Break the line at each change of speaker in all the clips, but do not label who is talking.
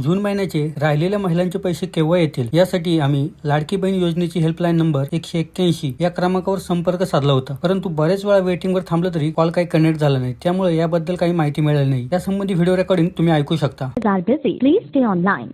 जून महिन्याचे राहिलेल्या महिलांचे पैसे केव्हा येतील? यासाठी आम्ही लाडकी बहीण योजनेची हेल्पलाईन नंबर एकशे एक्क्याऐंशी या क्रमांकावर संपर्क साधला होता. परंतु बरेच वेळा वेटिंगवर थांबलं तरी कॉल काही कनेक्ट झाला नाही. त्यामुळे याबद्दल काही माहिती मिळाली नाही. यासंबंधी व्हिडिओ रेकॉर्डिंग तुम्ही ऐकू शकता.
Are busy. Please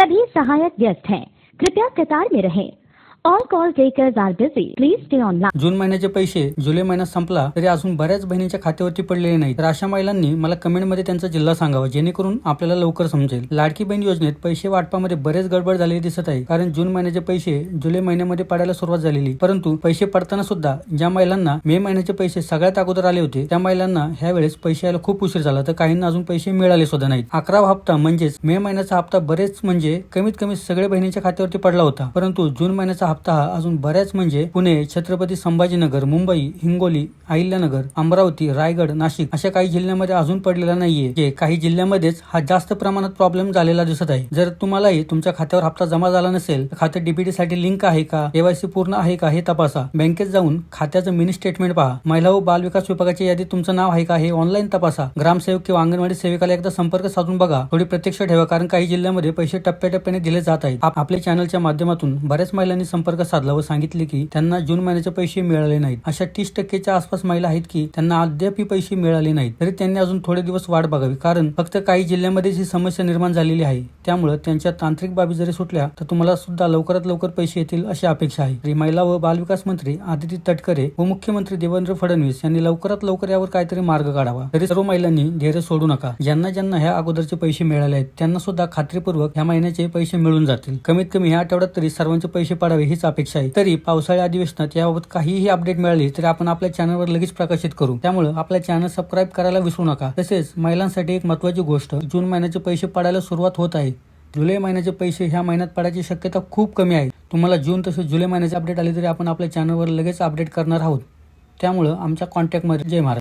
सभी सहायक व्यस्त हैं. कृपया कतार में रहें. All call takers are busy please stay online
जून महिन्याचे पैसे जुलै महिन्यात संपला तरी अजून बऱ्याच बहिणीच्या खात्यावरती पडलेले नाही तर अशा महिलांनी मला कमेंटमध्ये त्यांचा जिल्हा सांगावा जेणेकरून आपल्याला लवकर समजेल. लाडकी बहीण योजनेत पैसे वाटपामध्ये बरेच गडबड झालेली दिसत आहे कारण जून महिन्याचे पैसे जुलै महिन्यामध्ये पडायला सुरुवात झालेली. परंतु पैसे पडताना सुद्धा ज्या महिलांना मे महिन्याचे पैसे सगळ्यात अगोदर आले होते त्या महिलांना ह्या वेळेस पैसे यायला खूप उशीर झाला तर काहींना अजून पैसे मिळाले सुद्धा नाहीत. अकरावा हप्ता म्हणजेच मे महिन्याचा हप्ता बरेच म्हणजे कमीत कमी सगळ्या बहिणींच्या खात्यावरती पडला होता परंतु जून महिन्याचा हप्ता अजून बऱ्याच म्हणजे पुणे छत्रपती संभाजीनगर मुंबई हिंगोली अहिल्यानगर अमरावती रायगड नाशिक अशा काही जिल्ह्यामध्ये अजून पडलेला नाहीये. जे काही जिल्ह्यामध्येच हा जास्त प्रमाणात प्रॉब्लेम झालेला दिसत आहे. जर तुम्हालाही तुमच्या खात्यावर हप्ता जमा झाला नसेल तर खाते डीबीटी साठी लिंक आहे का? केवायसी पूर्ण आहे का? हे तपासा. बँकेत जाऊन खात्याचं मिनी स्टेटमेंट पहा. महिला व बाल विकास विभागाच्या यादीत तुमचं नाव आहे का? हे ऑनलाईन तपासा. ग्रामसेवक किंवा अंगणवाडी सेविकाला एकदा संपर्क साधून बघा. थोडी प्रत्यक्ष ठेवा कारण काही जिल्ह्यामध्ये पैसे टप्प्याटप्प्याने दिले जात आहेत. आपल्या चॅनलच्या माध्यमातून बऱ्याच महिलांनी संपर्क साधला व सांगितले की त्यांना जून महिन्याचे पैसे मिळाले नाहीत. अशा तीस टक्केच्या आसपास महिला आहेत की त्यांना अद्याप पैसे मिळाले नाहीत. तरी त्यांनी अजून थोडे दिवस वाट बघावी कारण फक्त काही जिल्ह्यांमध्येच ही समस्या निर्माण झालेली आहे. त्यामुळे त्यांच्या तांत्रिक बाबी जरी सुटल्या तर तुम्हाला सुद्धा लवकरात लवकर पैसे येतील अशी अपेक्षा आहे. महिला व बालविकास मंत्री आदिती तटकरे व मुख्यमंत्री देवेंद्र फडणवीस यांनी लवकरात लवकर यावर काहीतरी मार्ग काढावा. तरी सर्व महिलांनी धैर्य सोडू नका. ज्यांना ज्यांना ह्या अगोदरचे पैसे मिळाले आहेत त्यांना सुद्धा खात्रीपूर्वक ह्या महिन्याचे पैसे मिळून जातील. कमीत कमी ह्या आठवड्यात तरी सर्वांचे पैसे पडावे हीच अपेक्षा आहे. तरी पावसाळी अधिवेशनात याबाबत काहीही अपडेट मिळाली तरी आपण आपल्या चॅनलवर लगेच प्रकाशित करू. त्यामुळे आपल्या चॅनल सबस्क्राईब करायला विसरू नका. तसेच महिलांसाठी एक महत्वाची गोष्ट जून महिन्याचे पैसे पडायला सुरुवात होत आहे. जुलै महिन्याचे पैसे ह्या महिन्यात पडायची शक्यता खूप कमी आहे. तुम्हाला जून तसेच जुलै महिन्याचे अपडेट आले तरी आपण आपल्या चॅनलवर लगेच अपडेट करणार आहोत. त्यामुळं आमच्या कॉन्टॅक्टमध्ये जय महाराज.